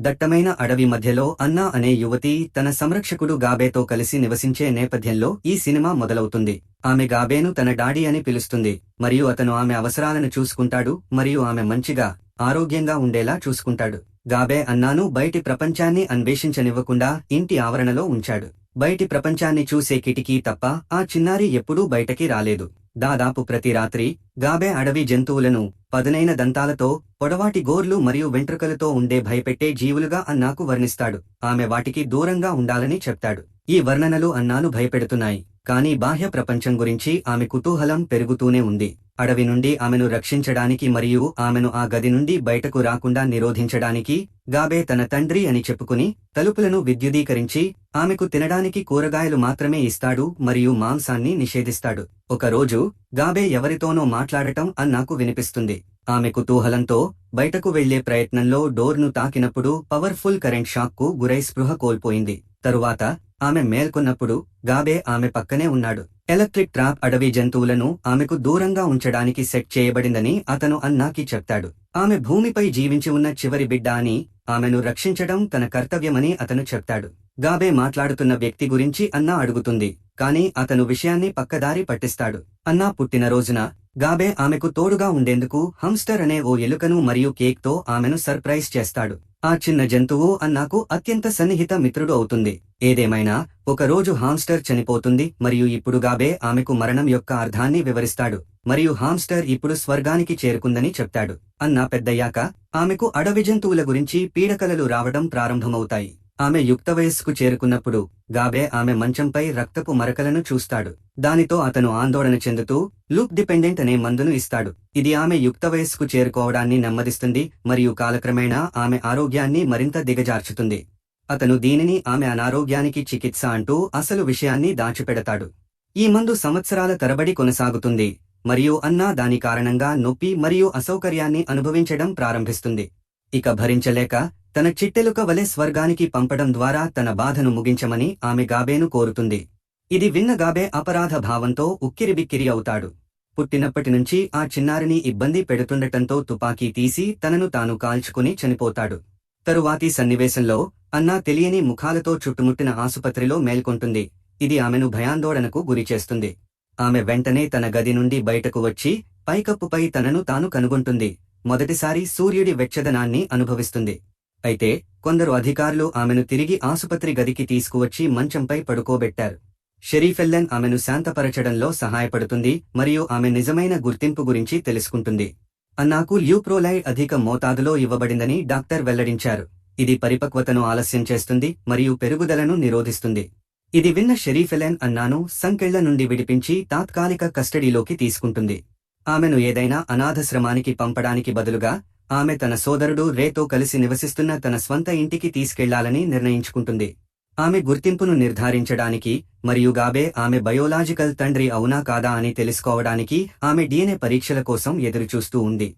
దట్టమైన అడవి మధ్యలో అన్నా అనే యువతి తన సంరక్షకుడు గాబేతో కలిసి నివసించే నేపథ్యంలో ఈ సినిమా మొదలవుతుంది. ఆమె గాబేను తన డాడీ అని పిలుస్తుంది. మరియు అతను ఆమె అవసరాలను చూసుకుంటాడు మరియు ఆమె మంచిగా ఆరోగ్యంగా ఉండేలా చూసుకుంటాడు. గాబే అన్నాను బయటి ప్రపంచాన్ని అన్వేషించనివ్వకుండా ఇంటి ఆవరణలో ఉంచాడు. బయటి ప్రపంచాన్ని చూసే కిటికీ తప్ప ఆ చిన్నారి ఎప్పుడూ బయటకి రాలేదు. దాదాపు ప్రతి రాత్రి గాబే అడవి జంతువులను పదునైన దంతాలతో పొడవాటి గోర్లు మరియు వెంట్రుకలతో ఉండే భయపెట్టే జీవులుగా అన్నాకు వర్ణిస్తాడు. ఆమె వాటికి దూరంగా ఉండాలని చెప్తాడు. ఈ వర్ణనలు అన్నాను భయపెడుతున్నాయి. కానీ బాహ్య ప్రపంచం గురించి ఆమె కుతూహలం పెరుగుతూనే ఉంది. అడవి నుండి ఆమెను రక్షించడానికి మరియు ఆమెను ఆ గది నుండి బయటకు రాకుండా నిరోధించడానికి గాబే తన తండ్రి అని చెప్పుకుని తలుపులను విద్యుదీకరించి ఆమెకు తినడానికి కూరగాయలు మాత్రమే ఇస్తాడు మరియు మాంసాన్ని నిషేధిస్తాడు. ఒకరోజు గాబే ఎవరితోనో మాట్లాడటం అన్నాకు వినిపిస్తుంది. ఆమె కుతూహలంతో బయటకు వెళ్ళే ప్రయత్నంలో డోర్ను తాకినప్పుడు పవర్ఫుల్ కరెంట్ షాక్కు గురై స్పృహ కోల్పోయింది. తరువాత ఆమె మేల్కొన్నప్పుడు గాబే ఆమె పక్కనే ఉన్నాడు. ఎలక్ట్రిక్ ట్రాప్ అడవి జంతువులను ఆమెకు దూరంగా ఉంచడానికి సెట్ చేయబడిందని అతను అన్నాకి చెప్తాడు. ఆమె భూమిపై జీవించి ఉన్న చివరి బిడ్డ అని ఆమెను రక్షించడం తన కర్తవ్యమని అతను చెప్తాడు. గాబే మాట్లాడుతున్న వ్యక్తి గురించి అన్నా అడుగుతుంది. కాని అతను విషయాన్ని పక్కదారి పట్టిస్తాడు. అన్నా పుట్టిన రోజున గాబే ఆమెకు తోడుగా ఉండేందుకు హంస్టర్ అనే ఓ ఎలుకను మరియు కేక్తో ఆమెను సర్ప్రైజ్ చేస్తాడు. ఆ చిన్న జంతువు అన్నాకు అత్యంత సన్నిహిత మిత్రుడు అవుతుంది. ఏదేమైనా ఒకరోజు హామ్స్టర్ చనిపోతుంది మరియు ఇప్పుడు గాబే ఆమెకు మరణం యొక్క అర్థాన్ని వివరిస్తాడు. మరియు హామ్స్టర్ ఇప్పుడు స్వర్గానికి చేరుకుందని చెప్తాడు. అన్నా పెద్దయ్యాక ఆమెకు అడవి జంతువుల గురించి పీడకలలు రావడం ప్రారంభమవుతాయి. ఆమె యుక్త వయస్సుకు చేరుకున్నప్పుడు గాబే ఆమె మంచంపై రక్తపు మరకలను చూస్తాడు. దానితో అతను ఆందోళన చెందుతూ లూప్ డిపెండెంట్ అనే మందును ఇస్తాడు. ఇది ఆమె యుక్త వయస్సుకు చేరుకోవడాన్ని నెమ్మదిస్తుంది మరియు కాలక్రమేణా ఆమె ఆరోగ్యాన్ని మరింత దిగజార్చుతుంది. అతను దీనిని ఆమె అనారోగ్యానికి చికిత్స అంటూ అసలు విషయాన్ని దాచిపెడతాడు. ఈ మందు సంవత్సరాల తరబడి కొనసాగుతుంది మరియు అన్నా దాని కారణంగా నొప్పి మరియు అసౌకర్యాన్ని అనుభవించడం ప్రారంభిస్తుంది. ఇక భరించలేక తన చిట్టెలుక వలె స్వర్గానికి పంపడం ద్వారా తన బాధను ముగించమని ఆమె గాబేను కోరుతుంది. ఇది విన్న గాబే అపరాధ భావంతో ఉక్కిరిబిక్కిరి అవుతాడు. పుట్టినప్పటి నుంచి ఆ చిన్నారిని ఇబ్బంది పెడుతుండటంతో తుపాకీ తీసి తనను తాను కాల్చుకుని చనిపోతాడు. తరువాతి సన్నివేశంలో అన్నా తెలియని ముఖాలతో చుట్టుముట్టిన ఆసుపత్రిలో మేల్కొంటుంది. ఇది ఆమెను భయాందోళనకు గురిచేస్తుంది ఆమె వెంటనే తన గది నుండి బయటకు వచ్చి పైకప్పుపై తనను తాను కనుగొంటుంది. మొదటిసారి సూర్యుడి వెచ్చదనాన్ని అనుభవిస్తుంది. అయితే కొందరు అధికారులు ఆమెను తిరిగి ఆసుపత్రి గదికి తీసుకువచ్చి మంచంపై పడుకోబెట్టారు. షెరీఫెల్లెన్ ఆమెను శాంతపరచడంలో సహాయపడుతుంది మరియు ఆమె నిజమైన గుర్తింపు గురించి తెలుసుకుంటుంది. అన్నాకు ల్యూప్రోలైడ్ అధిక మోతాదులో ఇవ్వబడిందని డాక్టర్ వెల్లడించారు. ఇది పరిపక్వతను ఆలస్యం చేస్తుంది మరియు పెరుగుదలను నిరోధిస్తుంది. ఇది విన్న షెరీఫెలెన్ అన్నాను సంకెళ్ళ నుండి విడిపించి తాత్కాలిక కస్టడీలోకి తీసుకుంటుంది. ఆమెను ఏదైనా అనాథశ్రమానికి పంపడానికి బదులుగా ఆమె తన సోదరుడు రేతో కలిసి నివసిస్తున్న తన స్వంత ఇంటికి తీసుకెళ్ళాలని నిర్ణయించుకుంటుంది. ఆమె గుర్తింపును నిర్ధారించడానికి మరియు గాబే ఆమె బయోలాజికల్ తండ్రి అవునా కాదా అని తెలుసుకోవడానికి ఆమె డిఎన్ఏ పరీక్షల కోసం ఎదురుచూస్తూ ఉంది.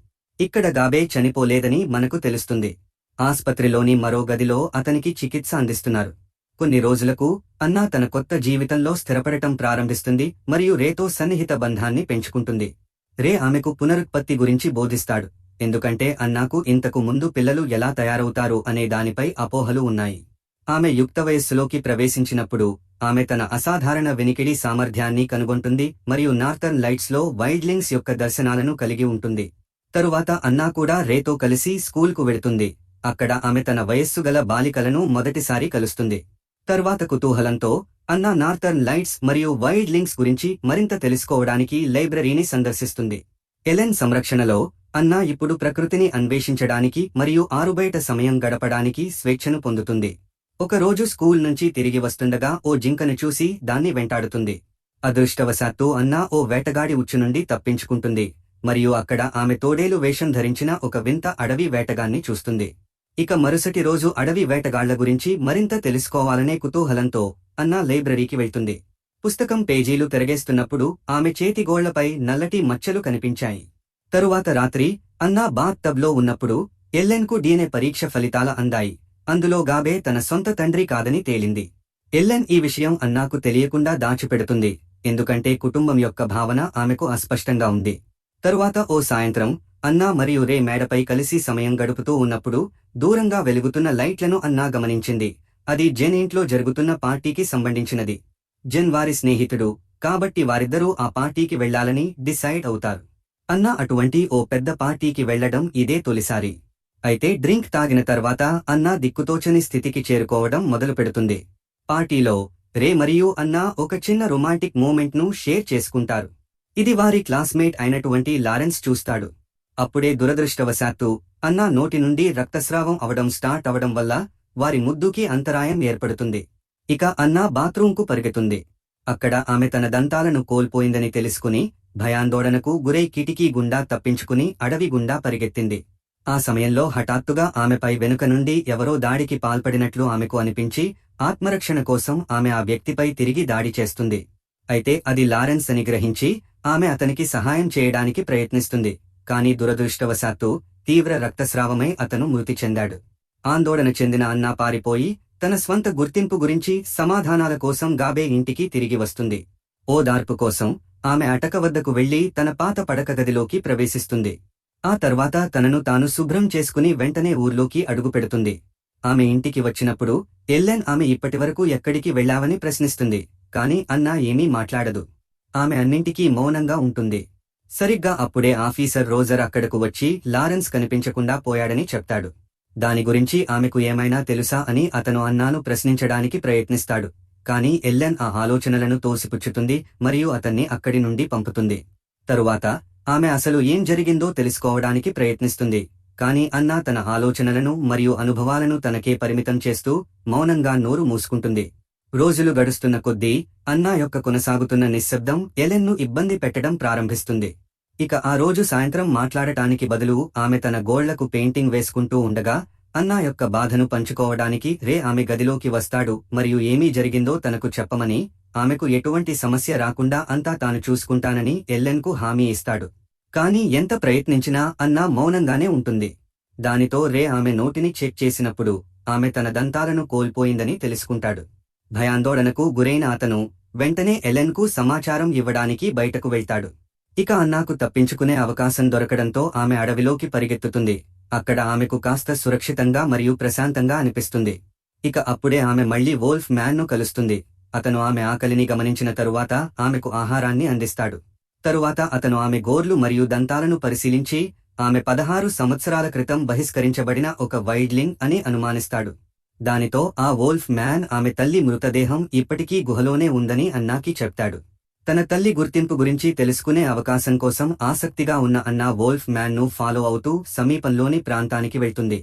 ఇక్కడ గాబే చనిపోలేదని మనకు తెలుస్తుంది. ఆస్పత్రిలోని మరో గదిలో అతనికి చికిత్స అందిస్తున్నారు. కొన్ని రోజులకు అన్నా తన కొత్త జీవితంలో స్థిరపడటం ప్రారంభిస్తుంది మరియు రేతో సన్నిహిత బంధాన్ని పెంచుకుంటుంది. రే ఆమెకు పునరుత్పత్తి గురించి బోధిస్తాడు. ఎందుకంటే అన్నాకు ఇంతకు ముందు పిల్లలు ఎలా తయారవుతారు అనే దానిపై అపోహలు ఉన్నాయి. ఆమె యుక్త వయస్సులోకి ప్రవేశించినప్పుడు ఆమె తన అసాధారణ వినికిడి సామర్థ్యాన్ని కనుగొంటుంది మరియు నార్థర్న్ లైట్స్లో వైడ్లింగ్స్ యొక్క దర్శనాలను కలిగి ఉంటుంది. తరువాత అన్నా కూడా రేతో కలిసి స్కూల్కు వెళుతుంది. అక్కడ ఆమె తన వయస్సు గల బాలికలను మొదటిసారి కలుస్తుంది. తర్వాత కుతూహలంతో అన్నా నార్థర్న్ లైట్స్ మరియు వైడ్ లింక్స్ గురించి మరింత తెలుసుకోవడానికి లైబ్రరీని సందర్శిస్తుంది. ఎలెన్ సంరక్షణలో అన్నా ఇప్పుడు ప్రకృతిని అన్వేషించడానికి మరియు ఆరుబయట సమయం గడపడానికి స్వేచ్ఛను పొందుతుంది. ఒకరోజు స్కూల్ నుంచి తిరిగి వస్తుండగా ఓ జింకను చూసి దాన్ని వెంటాడుతుంది. అదృష్టవశాత్తు అన్నా ఓ వేటగాడి ఉచ్చు నుండి తప్పించుకుంటుంది మరియు అక్కడ ఆమె తోడేలు వేషం ధరించిన ఒక వింత అడవి వేటగాన్ని చూస్తుంది. ఇక మరుసటి రోజు అడవి వేటగాళ్ళ గురించి మరింత తెలుసుకోవాలనే కుతూహలంతో అన్నా లైబ్రరీకి వెళ్తుంది. పుస్తకం పేజీలు తిరగేస్తున్నప్పుడు ఆమె చేతి గోళ్ళపై నల్లటి మచ్చలు కనిపించాయి. తరువాత రాత్రి అన్నా బాత్ టబ్లో ఉన్నప్పుడు ఎల్లెన్కు డీఎన్ఏ పరీక్ష ఫలితాల అందాయి. అందులో గాబే తన సొంత తండ్రి కాదని తేలింది. ఎల్లెన్ ఈ విషయం అన్నాకు తెలియకుండా దాచిపెడుతుంది. ఎందుకంటే కుటుంబం యొక్క భావన ఆమెకు అస్పష్టంగా ఉంది. తరువాత ఓ సాయంత్రం అన్నా మరియు రే మేడపై కలిసి సమయం గడుపుతూ ఉన్నప్పుడు దూరంగా వెలుగుతున్న లైట్లను అన్నా గమనించింది. అది జెన్ ఇంట్లో జరుగుతున్న పార్టీకి సంబంధించినది. జెన్ వారి స్నేహితుడు కాబట్టి వారిద్దరూ ఆ పార్టీకి వెళ్ళాలని డిసైడ్ అవుతారు. అన్నా అటువంటి ఓ పెద్ద పార్టీకి వెళ్ళడం ఇదే తొలిసారి. అయితే డ్రింక్ తాగిన తర్వాత అన్నా దిక్కుతోచని స్థితికి చేరుకోవడం మొదలు పెడుతుంది. పార్టీలో రే మరియు అన్నా ఒక చిన్న రొమాంటిక్ మూమెంట్ను షేర్ చేసుకుంటారు. ఇది వారి క్లాస్మేట్ అయినటువంటి లారెన్స్ చూస్తాడు. అప్పుడే దురదృష్టవశాత్తు అన్నా నోటి నుండి రక్తస్రావం అవడం స్టార్ట్ అవడం వల్ల వారి ముద్దుకి అంతరాయం ఏర్పడుతుంది. ఇక అన్నా బాత్రూంకు పరిగెతుంది అక్కడ ఆమె తన దంతాలను కోల్పోయిందని తెలుసుకుని భయాందోళనకు గురై కిటికీ గుండా తప్పించుకుని అడవి గుండా పరిగెత్తింది. ఆ సమయంలో హఠాత్తుగా ఆమెపై వెనుక నుండి ఎవరో దాడికి పాల్పడినట్లు ఆమెకు అనిపించి ఆత్మరక్షణ కోసం ఆమె ఆ వ్యక్తిపై తిరిగి దాడి చేస్తుంది. అయితే అది లారెన్స్ అని గ్రహించి ఆమె అతనికి సహాయం చేయడానికి ప్రయత్నిస్తుంది. కాని దురదృష్టవశాత్తు తీవ్ర రక్తస్రావమై అతను మృతి చెందాడు. ఆందోళన చెందిన అన్నా పారిపోయి తన స్వంత గుర్తింపు గురించి సమాధానాల కోసం గాబే ఇంటికి తిరిగి వస్తుంది. ఓదార్పు కోసం ఆమె అటక వద్దకు వెళ్ళి తన పాత పడక గదిలోకి ప్రవేశిస్తుంది. ఆ తర్వాత తనను తాను శుభ్రం చేసుకుని వెంటనే ఊర్లోకి అడుగుపెడుతుంది ఆమె ఇంటికి వచ్చినప్పుడు ఎల్లెన్ ఆమె ఇప్పటివరకు ఎక్కడికి వెళ్ళావని ప్రశ్నిస్తుంది కాని అన్నా ఏమీ మాట్లాడదు. ఆమె అన్నింటికీ మౌనంగా ఉంటుంది. సరిగ్గా అప్పుడే ఆఫీసర్ రోజర్ అక్కడకు వచ్చి లారెన్స్ కనిపించకుండా పోయాడని చెప్తాడు. దాని గురించి ఆమెకు ఏమైనా తెలుసా అని అతను అన్నాను ప్రశ్నించడానికి ప్రయత్నిస్తాడు. కాని ఎల్లెన్ ఆ ఆలోచనలను తోసిపుచ్చుతుంది మరియు అతన్ని అక్కడి నుండి పంపుతుంది. తరువాత ఆమె అసలు ఏం జరిగిందో తెలుసుకోవడానికి ప్రయత్నిస్తుంది. కాని అన్నా తన ఆలోచనలను మరియు అనుభవాలను తనకే పరిమితం చేస్తూ మౌనంగా నోరు మూసుకుంటుంది. రోజులు గడుస్తున్న కొద్దీ అన్నా యొక్క కొనసాగుతున్న నిశ్శబ్దం ఎలెన్ను ఇబ్బంది పెట్టడం ప్రారంభిస్తుంది. ఇక ఆ రోజు సాయంత్రం మాట్లాడటానికి బదులు ఆమె తన గోళ్ళకు పెయింటింగ్ వేసుకుంటూ ఉండగా అన్నా యొక్క బాధను పంచుకోవడానికి రే ఆమె గదిలోకి వస్తాడు మరియు ఏమీ జరిగిందో తనకు చెప్పమని ఆమెకు ఎటువంటి సమస్య రాకుండా అంతా తాను చూసుకుంటానని ఎల్లెన్కు హామీ ఇస్తాడు. కాని ఎంత ప్రయత్నించినా అన్నా మౌనంగానే ఉంటుంది. దానితో రే ఆమె నోటిని చెక్ చేసినప్పుడు ఆమె తన దంతాలను కోల్పోయిందని తెలుసుకుంటాడు. భయాందోళనకు గురైన అతను వెంటనే ఎలెన్కు సమాచారం ఇవ్వడానికి బయటకు వెళ్తాడు. ఇక అన్నాకు తప్పించుకునే అవకాశం దొరకడంతో ఆమె అడవిలోకి పరిగెత్తుతుంది. అక్కడ ఆమెకు కాస్త సురక్షితంగా మరియు ప్రశాంతంగా అనిపిస్తుంది. ఇక అప్పుడే ఆమె మళ్ళీ వోల్ఫ్ మ్యాన్ను కలుస్తుంది. అతను ఆమె ఆకలిని గమనించిన తరువాత ఆమెకు ఆహారాన్ని అందిస్తాడు. తరువాత అతను ఆమె గోర్లు మరియు దంతాలను పరిశీలించి ఆమె పదహారు సంవత్సరాల క్రితం బహిష్కరించబడిన ఒక వైడ్లింగ్ అని అనుమానిస్తాడు. దానితో ఆ వోల్ఫ్ మ్యాన్ ఆమె తల్లి మృతదేహం ఇప్పటికీ గుహలోనే ఉందని అన్నాకి చెప్తాడు. తన తల్లి గుర్తింపు గురించి తెలుసుకునే అవకాశం కోసం ఆసక్తిగా ఉన్న అన్నా వోల్ఫ్ మ్యాన్ను ఫాలో అవుతూ సమీపంలోని ప్రాంతానికి వెళ్తుంది.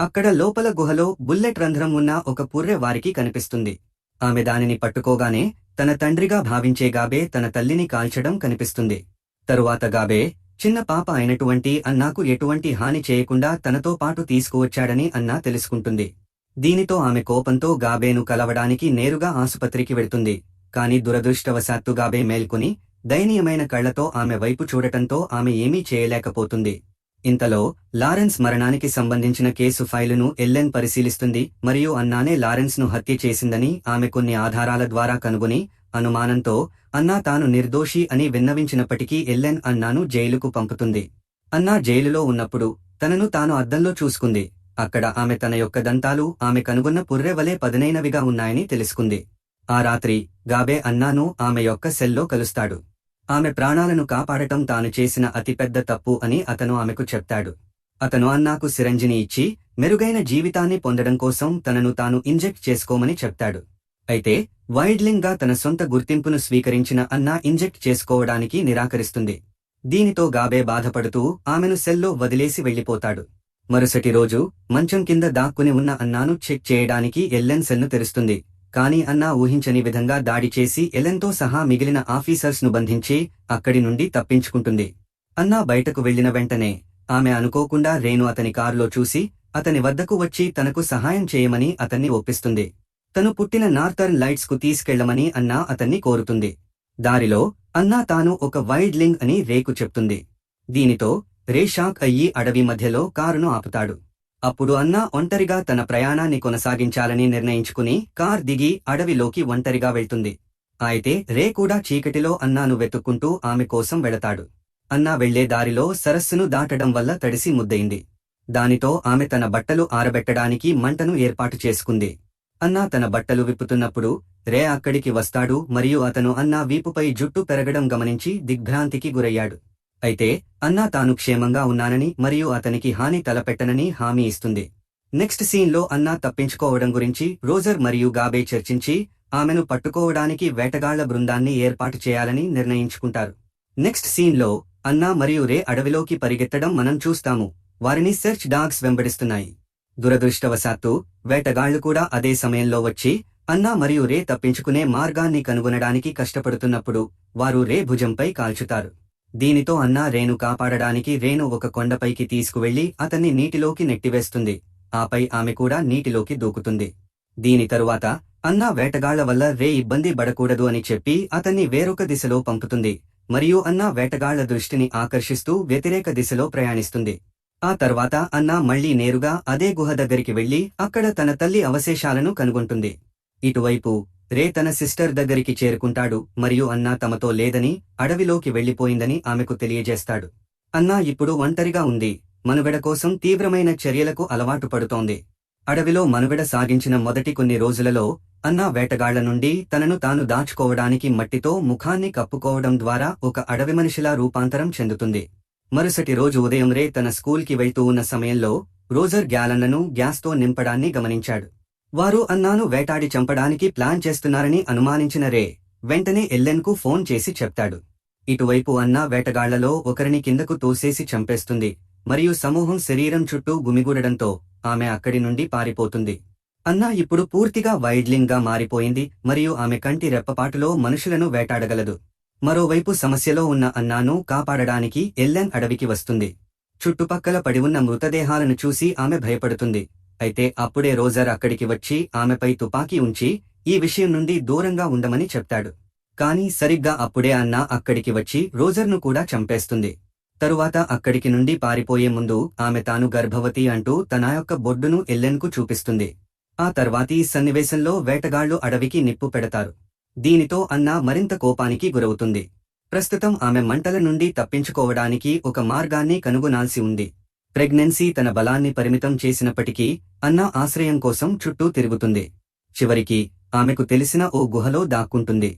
అక్కడ లోపల గుహలో బుల్లెట్ రంధ్రం ఉన్న ఒక పుర్రె వారికి కనిపిస్తుంది. ఆమె దానిని పట్టుకోగానే తన తండ్రిగా భావించే గాబే తన తల్లిని కాల్చడం కనిపిస్తుంది. తరువాత గాబే చిన్న పాప అయినటువంటి అన్నాకు ఎటువంటి హాని చేయకుండా తనతో పాటు తీసుకువచ్చాడని అన్నా తెలుసుకుంటుంది. దీనితో ఆమె కోపంతో గాబేను కలవడానికి నేరుగా ఆసుపత్రికి వెళ్తుంది. కాని దురదృష్టవశాత్తు గాబే మేల్కొని దయనీయమైన కళ్ళతో ఆమె వైపు చూడటంతో ఆమె ఏమీ చేయలేకపోతుంది. ఇంతలో లారెన్స్ మరణానికి సంబంధించిన కేసు ఫైలును ఎల్లెన్ పరిశీలిస్తుంది మరియు అన్నానే లారెన్స్ను హత్య చేసిందని ఆమె కొన్ని ఆధారాల ద్వారా కనుగొని అనుమానంతో అన్నా తాను నిర్దోషి అని విన్నవించినప్పటికీ ఎల్లెన్ అన్నాను జైలుకు పంపుతుంది. అన్నా జైలులో ఉన్నప్పుడు తనను తాను అద్దంలో చూసుకుంది. అక్కడ ఆమె తన యొక్క దంతాలు ఆమె కనుగొన్న పుర్రెవలే పదునైనవిగా ఉన్నాయని తెలుసుకుంది. ఆ రాత్రి గాబే అన్నాను ఆమె యొక్క సెల్లో కలుస్తాడు. ఆమె ప్రాణాలను కాపాడటం తాను చేసిన అతిపెద్ద తప్పు అని అతను ఆమెకు చెప్తాడు. అతను అన్నాకు సిరంజిని ఇచ్చి మెరుగైన జీవితాన్ని పొందడం కోసం తనను తాను ఇంజెక్ట్ చేసుకోమని చెప్తాడు. అయితే వైడ్లింగ్గా తన సొంత గుర్తింపును స్వీకరించిన అన్నా ఇంజెక్ట్ చేసుకోవడానికి నిరాకరిస్తుంది. దీనితో గాబే బాధపడుతూ ఆమెను సెల్లో వదిలేసి వెళ్ళిపోతాడు మరుసటి రోజు మంచం కింద దాక్కుని ఉన్న అన్నాను చెక్ చేయడానికి ఎల్లెన్ సెల్ను తెరుస్తుంది. కాని అన్నా ఊహించని విధంగా దాడి చేసి ఎలెన్తో సహా మిగిలిన ఆఫీసర్స్ను బంధించి అక్కడి నుండి తప్పించుకుంటుంది. అన్నా బయటకు వెళ్ళిన వెంటనే ఆమె అనుకోకుండా రేణు అతని కారులో చూసి అతని వద్దకు వచ్చి తనకు సహాయం చేయమని అతన్ని ఒప్పిస్తుంది. తను పుట్టిన నార్థర్న్ లైట్స్కు తీసుకెళ్ళమని అన్నా అతన్ని కోరుతుంది. దారిలో అన్నా తాను ఒక వైడ్ లింగ్ అని రేకు చెప్తుంది. దీనితో రే షాక్ అయ్యి అడవి మధ్యలో కారును ఆపుతాడు. అప్పుడు అన్నా ఒంటరిగా తన ప్రయాణాన్ని కొనసాగించాలని నిర్ణయించుకుని కార్ దిగి అడవిలోకి ఒంటరిగా వెళ్తుంది. అయితే రే కూడా చీకటిలో అన్నాను వెతుక్కుంటూ ఆమె కోసం వెళతాడు. అన్నా వెళ్ళే దారిలో సరస్సును దాటడం వల్ల తడిసి ముద్దయింది. దానితో ఆమె తన బట్టలు ఆరబెట్టడానికి మంటను ఏర్పాటు చేసుకుంది. అన్నా తన బట్టలు విప్పుతున్నప్పుడు రే అక్కడికి వస్తాడు మరియు అతను అన్నా వీపుపై జుట్టు పెరగడం గమనించి దిగ్భ్రాంతికి గురయ్యాడు. అయితే అన్నా తాను క్షేమంగా ఉన్నానని మరియు అతనికి హాని తలపెట్టనని హామీ ఇస్తుంది. నెక్స్ట్ సీన్లో అన్నా తప్పించుకోవడం గురించి రోజర్ మరియు గాబే చర్చించి ఆమెను పట్టుకోవడానికి వేటగాళ్ళ బృందాన్ని ఏర్పాటు చేయాలని నిర్ణయించుకుంటారు. నెక్స్ట్ సీన్లో అన్నా మరియు రే అడవిలోకి పరిగెత్తడం మనం చూస్తాము. వారిని సెర్చ్ డాగ్స్ వెంబడిస్తున్నాయి. దురదృష్టవశాత్తు వేటగాళ్ళు కూడా అదే సమయంలో వచ్చి అన్నా మరియు రే తప్పించుకునే మార్గాన్ని కనుగొనడానికి కష్టపడుతున్నప్పుడు వారు రే భుజంపై కాల్చుతారు. దీనితో అన్నా రేణు కాపాడడానికి రేణు ఒక కొండపైకి తీసుకువెళ్ళి అతన్ని నీటిలోకి నెట్టివేస్తుంది. ఆపై ఆమె కూడా నీటిలోకి దూకుతుంది. దీని తరువాత అన్నా వేటగాళ్ళ వల్ల రే ఇబ్బంది పడకూడదు అని చెప్పి అతన్ని వేరొక దిశలో పంపుతుంది. మరియు అన్నా వేటగాళ్ళ దృష్టిని ఆకర్షిస్తూ వ్యతిరేక దిశలో ప్రయాణిస్తుంది. ఆ తర్వాత అన్నా మళ్ళీ నేరుగా అదే గుహ దగ్గరికి వెళ్ళి అక్కడ తన తల్లి అవశేషాలను కనుగొంటుంది. ఇటువైపు రే తన సిస్టర్ దగ్గరికి చేరుకుంటాడు మరియు అన్నా తమతో లేదని అడవిలోకి వెళ్ళిపోయిందని ఆమెకు తెలియజేస్తాడు. అన్నా ఇప్పుడు ఒంటరిగా ఉంది మనుగడ కోసం తీవ్రమైన చర్యలకు అలవాటు పడుతోంది. అడవిలో మనుగడ సాగించిన మొదటి కొన్ని రోజులలో అన్నా వేటగాళ్ళ నుండి తనను తాను దాచుకోవడానికి మట్టితో ముఖాన్ని కప్పుకోవడం ద్వారా ఒక అడవి మనిషిలా రూపాంతరం చెందుతుంది. మరుసటి రోజు ఉదయం రే తన స్కూల్కి వెళ్తూ ఉన్న సమయంలో రోజర్ గ్యాలన్లను గ్యాస్తో నింపడాన్ని గమనించాడు. వారు అన్నాను వేటాడి చంపడానికి ప్లాన్ చేస్తున్నారని అనుమానించిన రే. వెంటనే ఎల్లెన్కు ఫోన్ చేసి చెప్తాడు. ఇటువైపు అన్నా వేటగాళ్ళలో ఒకరిని కిందకు తోసేసి చంపేస్తుంది. మరియు సమూహం శరీరం చుట్టూ గుమిగూడడంతో ఆమె అక్కడి నుండి పారిపోతుంది. అన్నా ఇప్పుడు పూర్తిగా వైడ్లింగ్గా మారిపోయింది మరియు ఆమె కంటి రెప్పపాటులో మనుషులను వేటాడగలదు. మరోవైపు సమస్యలో ఉన్న అన్నాను కాపాడడానికి ఎల్లెన్ అడవికి వస్తుంది. చుట్టుపక్కల పడివున్న మృతదేహాలను చూసి ఆమె భయపడుతుంది. అయితే అప్పుడే రోజర్ అక్కడికి వచ్చి ఆమెపై తుపాకీ ఉంచి ఈ విషయం నుండి దూరంగా ఉండమని చెప్తాడు. కానీ సరిగ్గా అప్పుడే అన్నా అక్కడికి వచ్చి రోజర్ను కూడా చంపేస్తుంది. తరువాత అక్కడికి నుండి పారిపోయే ముందు ఆమె తాను గర్భవతి అంటూ తన యొక్క బొడ్డును ఎల్లెన్కు చూపిస్తుంది. ఆ తర్వాతి సన్నివేశంలో వేటగాళ్ళు అడవికి నిప్పు పెడతారు. దీనితో అన్నా మరింత కోపానికి గురవుతుంది. ప్రస్తుతం ఆమె మంటల నుండి తప్పించుకోవడానికి ఒక మార్గాన్ని కనుగొనాల్సి ఉంది. ప్రెగ్నెన్సీ తన బలాన్ని పరిమితం చేసినప్పటికీ అన్నా ఆశ్రయం కోసం చుట్టూ తిరుగుతుంది. చివరికి ఆమెకు తెలిసిన ఓ గుహలో దాక్కుంటుంది.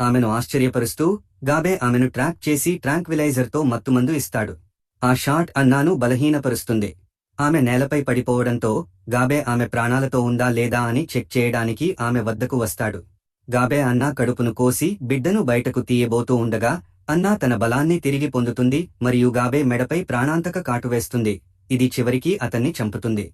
ఆమెను ఆశ్చర్యపరుస్తూ గాబే ఆమెను ట్రాక్ చేసి ట్రాంక్విలైజర్తో మత్తుమందు ఇస్తాడు. ఆ షాట్ అన్నాను బలహీనపరుస్తుంది. ఆమె నేలపై పడిపోవడంతో గాబే ఆమె ప్రాణాలతో ఉందా లేదా అని చెక్ చేయడానికి ఆమె వద్దకు వస్తాడు. గాబే అన్నా కడుపును కోసి బిడ్డను బయటకు తీయబోతూ ఉండగా అన్నా తన బలాన్ని తిరిగి పొందుతుంది మరియు గాబే మెడపై ప్రాణాంతక కాటువేస్తుంది ఇది చివరికి అతన్ని చంపుతుంది.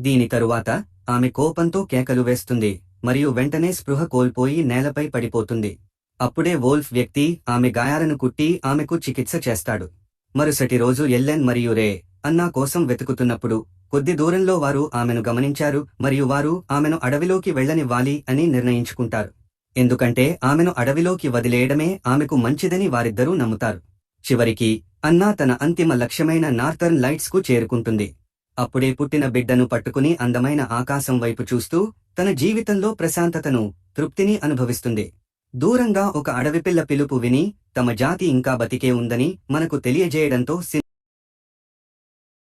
దీని తరువాత ఆమె కోపంతో కేకలు వేస్తుంది మరియు వెంటనే స్పృహ కోల్పోయి నేలపై పడిపోతుంది. అప్పుడే వోల్ఫ్ వ్యక్తి ఆమె గాయాలను కుట్టి ఆమెకు చికిత్స చేస్తాడు. మరుసటి రోజు ఎల్లెన్ మరియు రే అన్నా కోసం వెతుకుతున్నప్పుడు కొద్ది దూరంలో వారు ఆమెను గమనించారు మరియు వారు ఆమెను అడవిలోకి వెళ్ళనివ్వాలి అని నిర్ణయించుకుంటారు. ఎందుకంటే ఆమెను అడవిలోకి వదిలేయడమే ఆమెకు మంచిదని వారిద్దరూ నమ్ముతారు. చివరికి అన్నా తన అంతిమ లక్ష్యమైన నార్థర్న్ లైట్స్కు చేరుకుంటుంది. అప్పుడే పుట్టిన బిడ్డను పట్టుకుని అందమైన ఆకాశం వైపు చూస్తూ తన జీవితంలో ప్రశాంతతను తృప్తిని అనుభవిస్తుంది. దూరంగా ఒక అడవిపిల్ల పిలుపు విని తమ జాతి ఇంకా బతికే ఉందని మనకు తెలియజేయడంతో